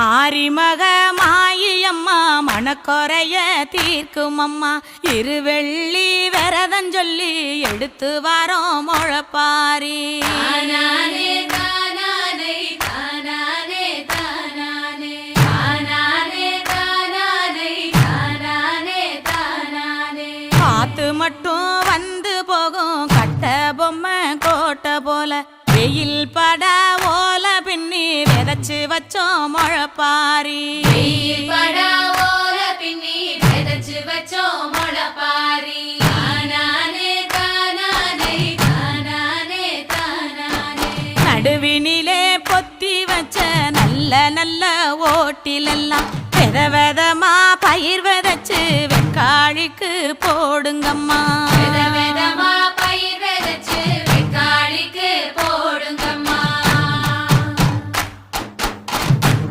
மாரிமக மாயியம்மா மனக்குறைய தீர்க்கும் அம்மா இருவெள்ளி விரதம் சொல்லி எடுத்து வரோம் முழப்பாரி. காத்து மட்டும் வந்து போகும் கட்ட பொம்மை கோட்டை போல. வெயில் பட ஓல பின் விதைச்சு வச்சோம் முழப்பாரி. பின்னி விதைச்சு வச்சோம் தானானே நடுவினிலே பொத்தி வச்ச நல்ல நல்ல ஓட்டிலெல்லாம் வித விதமா பயிர் விதைச்சு வெக்காளிக்கு போடுங்கம்மா. வித விதமா